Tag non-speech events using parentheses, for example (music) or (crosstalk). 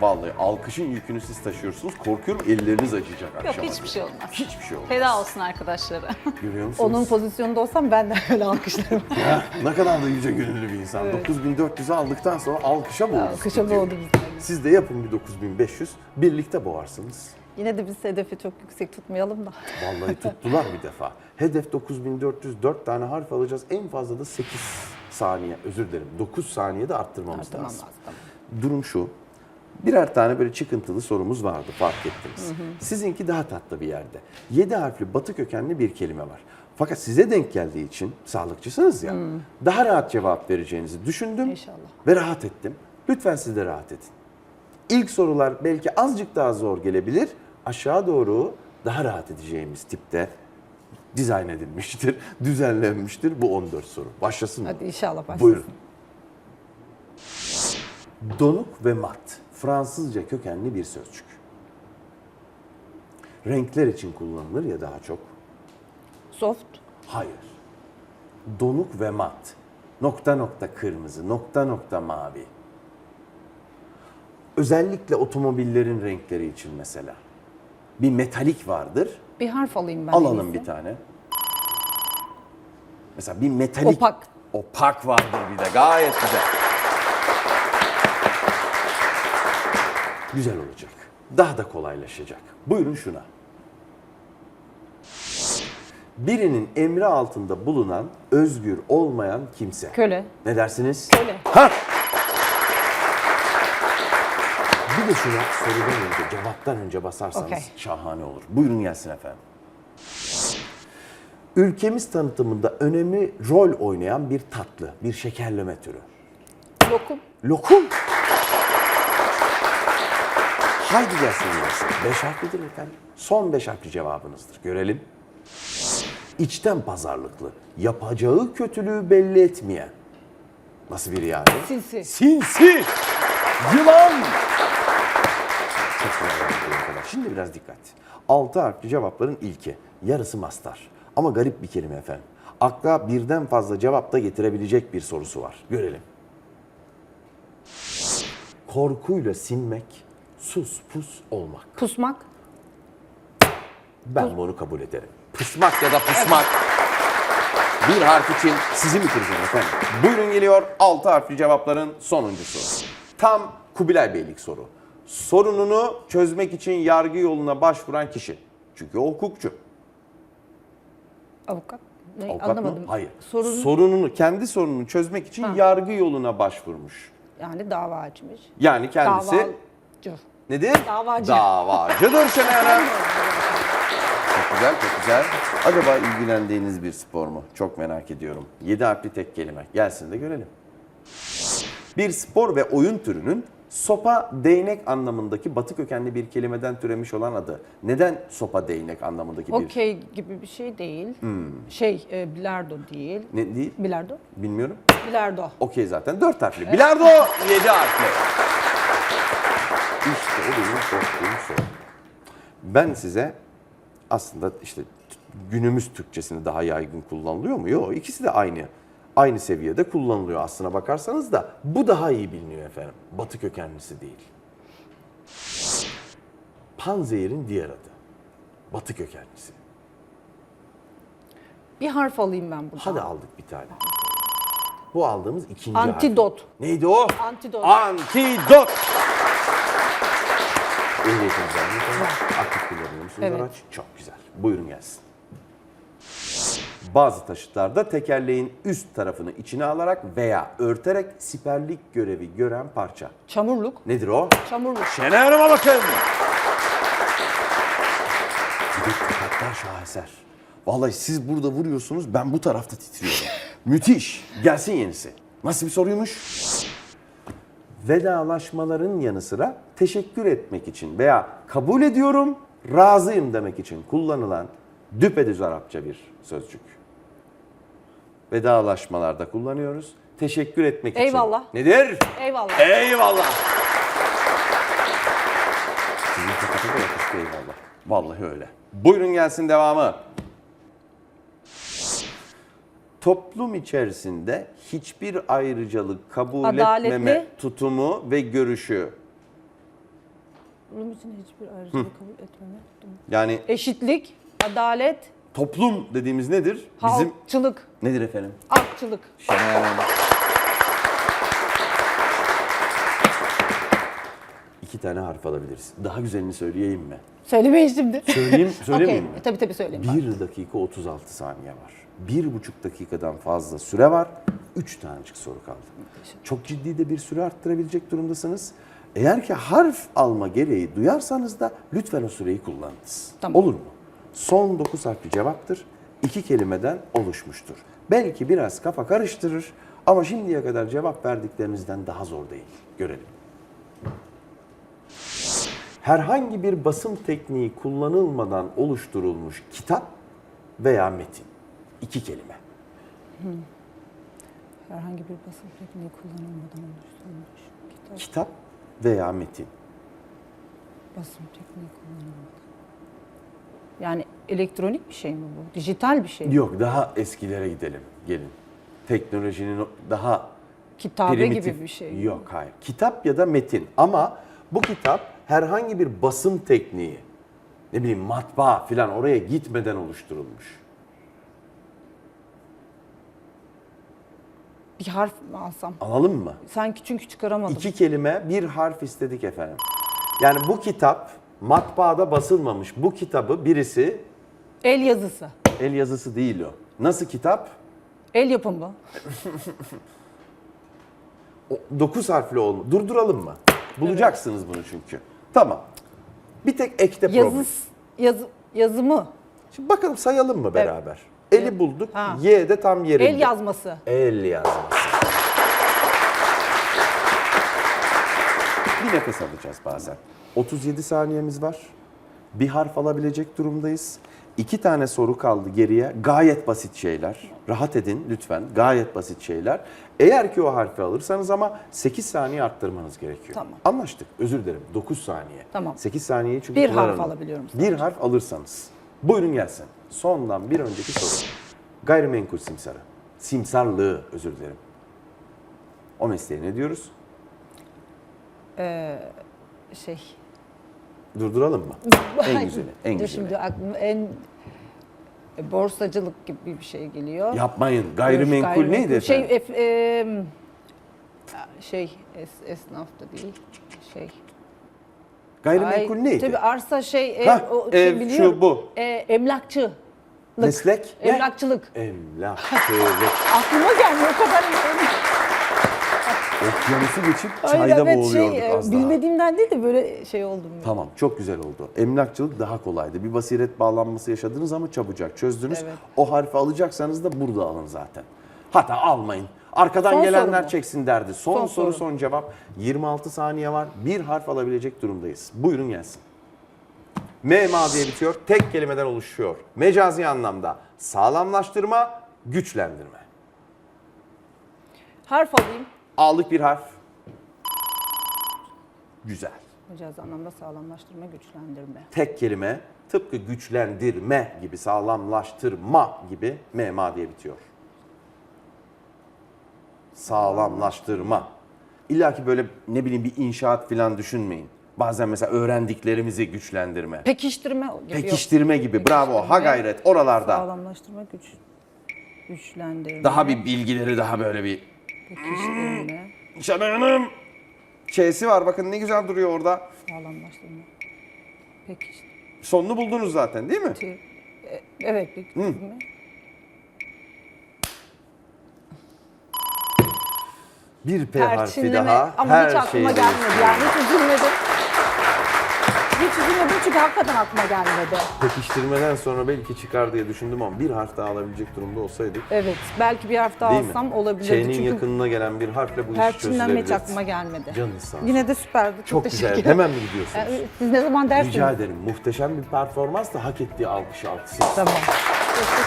Vallahi alkışın yükünü siz taşıyorsunuz. Korkuyorum elleriniz acıyacak Yok akşama. hiçbir şey olmaz. Hiçbir şey olmaz. Feda olsun arkadaşlara. Görüyor musunuz? Onun pozisyonunda olsam ben de öyle alkışlarım. (laughs) Ya, ne kadar da yüce gönüllü bir insan. 9400'ü aldıktan sonra alkışa boğulur. Alkışa bizi. Siz de yapın bir 9500. Birlikte boğarsınız. Yine de biz hedefi çok yüksek tutmayalım da. Vallahi tuttular bir defa. Hedef 9400, 4 tane harf alacağız. En fazla da 8 saniye, özür dilerim 9 saniyede arttırmamız Tamam lazım. tamam. Durum şu. Birer tane böyle çıkıntılı sorumuz vardı fark ettiniz. Sizinki daha tatlı bir yerde. 7 harfli batı kökenli bir kelime var. Fakat size denk geldiği için sağlıkçısınız ya. Daha rahat cevap vereceğinizi düşündüm İnşallah. ve rahat ettim. Lütfen siz de rahat edin. İlk sorular belki azıcık daha zor gelebilir. Aşağı doğru daha rahat edeceğimiz tipte dizayn edilmiştir, (laughs) düzenlenmiştir bu 14 soru. Başlasın mı? Hadi inşallah başlasın. Buyurun. Donuk ve mat. Fransızca kökenli bir sözcük. Renkler için kullanılır ya daha çok. Soft. Hayır. Donuk ve mat. Nokta nokta kırmızı, nokta nokta mavi. Özellikle otomobillerin renkleri için mesela. Bir metalik vardır. Bir harf alayım ben. en Alalım bir tane. Mesela bir metalik. Opak. Opak vardır bir de gayet güzel. Güzel olacak. Daha da kolaylaşacak. Buyurun şuna. Birinin emri altında bulunan, özgür olmayan kimse. Köle. Ne dersiniz? Köle. Ha! Bir de şuna sorudan önce, cevaptan önce basarsanız Okey. şahane olur. Buyurun gelsin efendim. Ülkemiz tanıtımında önemli rol oynayan bir tatlı, bir şekerleme türü. Lokum. Lokum. Haydi gelsin gelsin. Beş harflidir efendim. Son beş harfli cevabınızdır. Görelim. İçten pazarlıklı. Yapacağı kötülüğü belli etmeyen. Nasıl biri yani? Sinsi. Sinsi. Yılan. Çok kadar. Şimdi biraz dikkat. Altı harfli cevapların ilki. Yarısı mastar. Ama garip bir kelime efendim. Akla birden fazla cevap da getirebilecek bir sorusu var. Görelim. Korkuyla sinmek, sus pus olmak. Pusmak. Ben bunu kabul ederim. Pusmak ya da pusmak. Bir harf için sizi mi kıracağım efendim? Buyurun geliyor altı harfli cevapların sonuncusu. Tam Kubilay Beylik soru. Sorununu çözmek için yargı yoluna başvuran kişi. Çünkü o hukukçu. Avukat. Ne? Avukat Anlamadım. mı? Hayır. Sorun Sorununu, kendi sorununu çözmek için yargı yoluna başvurmuş. yani dava açmış. Yani kendisi Davacı. Nedir? Davacı. Davacıdır Şener. Çok güzel, çok güzel. Acaba ilgilendiğiniz bir spor mu? Çok merak ediyorum. 7 harfli tek kelime. Gelsin de görelim. Bir spor ve oyun türünün sopa değnek anlamındaki batı kökenli bir kelimeden türemiş olan adı. Neden sopa değnek anlamındaki bir? Okey gibi bir şey değil. Hmm. Şey, e, bilardo değil. Ne değil? Bilardo? Bilmiyorum. Bilardo. Okey zaten. Dört harfli. Bilardo yedi harfli. İşte o benim korktuğum soru. Ben size aslında işte günümüz Türkçesini daha yaygın kullanılıyor mu? Yok. ikisi de aynı. Aynı seviyede kullanılıyor aslına bakarsanız da bu daha iyi biliniyor efendim. Batı kökenlisi değil. Panzehir'in diğer adı. Batı kökenlisi. Bir harf alayım ben buradan. Hadi aldık bir tane. Bu aldığımız ikinci harf. Antidot. Neydi o? Antidot. Antidot. Var mı? efendim? Aktif kullanıyor musunuz Evet. araç? Çok güzel. Buyurun gelsin. Bazı taşıtlarda tekerleğin üst tarafını içine alarak veya örterek siperlik görevi gören parça. Çamurluk. Nedir o? Çamurluk. Şener Hanım'a bakın. Tokatlar şaheser. Vallahi siz burada vuruyorsunuz, ben bu tarafta titriyorum. Müthiş. Gelsin yenisi. Nasıl bir soruymuş? Vedalaşmaların yanı sıra teşekkür etmek için veya kabul ediyorum, razıyım demek için kullanılan düpedüz Arapça bir sözcük. Vedalaşmalarda kullanıyoruz. Teşekkür etmek için. Eyvallah. Nedir? Eyvallah. Eyvallah. Sizin eyvallah. Vallahi öyle. Buyurun gelsin devamı. Toplum içerisinde hiçbir ayrıcalık kabul Adaletli. etmeme tutumu ve görüşü. toplum için hiçbir ayrıcalık kabul etmemek. Yani Eşitlik, adalet, toplum dediğimiz nedir? Bizim halkçılık, nedir efendim? akçılık. Şenay Hanım. İki tane harf alabiliriz. Daha güzelini söyleyeyim mi? Söylemeyin şimdi. Söyleyeyim, (laughs) söylemeyeyim Okey, mi? Tabii tabii söyleyeyim. 1 dakika 36 saniye var. Bir buçuk dakikadan fazla süre var. Üç tanecik soru kaldı. Çok ciddi de bir süre arttırabilecek durumdasınız. Eğer ki harf alma gereği duyarsanız da lütfen o süreyi kullanınız. Tamam. Olur mu? Son 9 harfli cevaptır. İki kelimeden oluşmuştur. Belki biraz kafa karıştırır ama şimdiye kadar cevap verdiklerinizden daha zor değil. Görelim. Herhangi bir basım tekniği kullanılmadan oluşturulmuş kitap veya metin. İki kelime. Herhangi bir basın tekniği kullanılmadan oluşturulmuş kitap Kitap veya metin. basım tekniği kullanılmadan. Yani elektronik bir şey mi bu? Dijital bir şey mi? Yok daha eskilere gidelim. Gelin. Teknolojinin daha Kitabe primitif. gibi bir şey. mi? Yok hayır. Kitap ya da metin. Ama bu kitap herhangi bir basım tekniği, ne bileyim matbaa filan oraya gitmeden oluşturulmuş. Bir harf mi alsam? Alalım mı? Sanki çünkü çıkaramadım. İki kelime, bir harf istedik efendim. Yani bu kitap matbaada basılmamış. Bu kitabı birisi, El yazısı. el yazısı değil o. Nasıl kitap? El yapımı. O, dokuz harfli olma. Durduralım mı? Bulacaksınız bunu çünkü. Tamam. Bir tek ekte problem. Yazı, yazı, yazımı. Şimdi bakalım sayalım mı beraber? Eli bulduk. Ha. Y de tam yerinde. El yazması. El yazması. Bir nefes alacağız bazen. 37 saniyemiz var. Bir harf alabilecek durumdayız. İki tane soru kaldı geriye. Gayet basit şeyler. Rahat edin lütfen. Gayet basit şeyler. Eğer ki o harfi alırsanız ama 8 saniye arttırmanız gerekiyor. Tamam. Anlaştık. Özür dilerim. 9 saniye. Tamam. 8 saniyeyi çünkü Bir harf alabiliyorum Bir harf alırsanız. Buyurun gelsin. Sondan bir önceki soru. Gayrimenkul simsarı. Simsarlığı özür dilerim. O mesleğe ne diyoruz? Şey. Durduralım mı? (laughs) en güzeli, en Dur güzeli. Şimdi aklıma en e, borsacılık gibi bir şey geliyor. Yapmayın. Gayrimenkul, neydi Şey, efendim? ef- em, şey es, esnaf da değil. Şey. Gayrimenkul Ay, neydi? Tabii arsa şey ev, Hah, o, şey ev, şu, biliyorum. bu. E, emlakçı. Meslek? Ne? Emlakçılık. Emlakçılık. (laughs) Aklıma gelmiyor o kadar. Okyanusu geçip Ay, çayda evet, boğuluyorduk şey, e, az daha. Bilmediğimden değil de böyle şey oldum. ya. Tamam çok güzel oldu. Emlakçılık daha kolaydı. Bir basiret bağlanması yaşadınız ama çabucak çözdünüz. Evet. O harfi alacaksanız da burada alın zaten. Hatta almayın. Arkadan Son gelenler çeksin derdi. Son, Son soru, soru. son cevap. 26 saniye var. Bir harf alabilecek durumdayız. Buyurun gelsin. MMA diye bitiyor. Tek kelimeden oluşuyor. Mecazi anlamda sağlamlaştırma, güçlendirme. Harf alayım. Aldık bir harf. Güzel. Mecaz anlamda sağlamlaştırma, güçlendirme. tek kelime tıpkı güçlendirme gibi sağlamlaştırma gibi mema diye bitiyor. Sağlamlaştırma. İlla ki böyle ne bileyim bir inşaat falan düşünmeyin. Bazen mesela öğrendiklerimizi güçlendirme. Pekiştirme gibi. Pekiştirme gibi bravo ha Pekiştirme, gayret oralarda. Sağlamlaştırma, güç, güçlendirme. Daha bir bilgileri daha böyle bir Pekiştirme, Şenay Hanım. Ç'si var bakın ne güzel duruyor orada. sağlamlaştırma. Pekiştirme. Sonunu buldunuz zaten değil mi? E, Evet, pekiştirme. Bir P harfi Perçinleme daha. ama her hiç aklıma şeyi gelmedi yani hiç üzülmedim. Hiç üzülmedim çünkü hakikaten aklıma gelmedi. Pekiştirmeden sonra belki çıkar diye düşündüm ama bir harf daha alabilecek durumda olsaydık. Evet, belki bir harf daha Değil mi? alsam olabilirdi. Ç'nin çünkü yakınına gelen bir harfle bu iş perçinlenme hiç çözülebilirdi. aklıma gelmedi. Canınız sağ olsun. Yine de süperdi. Çok, Çok teşekkür güzel. ederim. Hemen mi gidiyorsunuz? Yani Siz ne zaman dersiniz? Rica ederim. Muhteşem bir performans da hak ettiği alkışı alkışı. Tamam. Çok teşekkür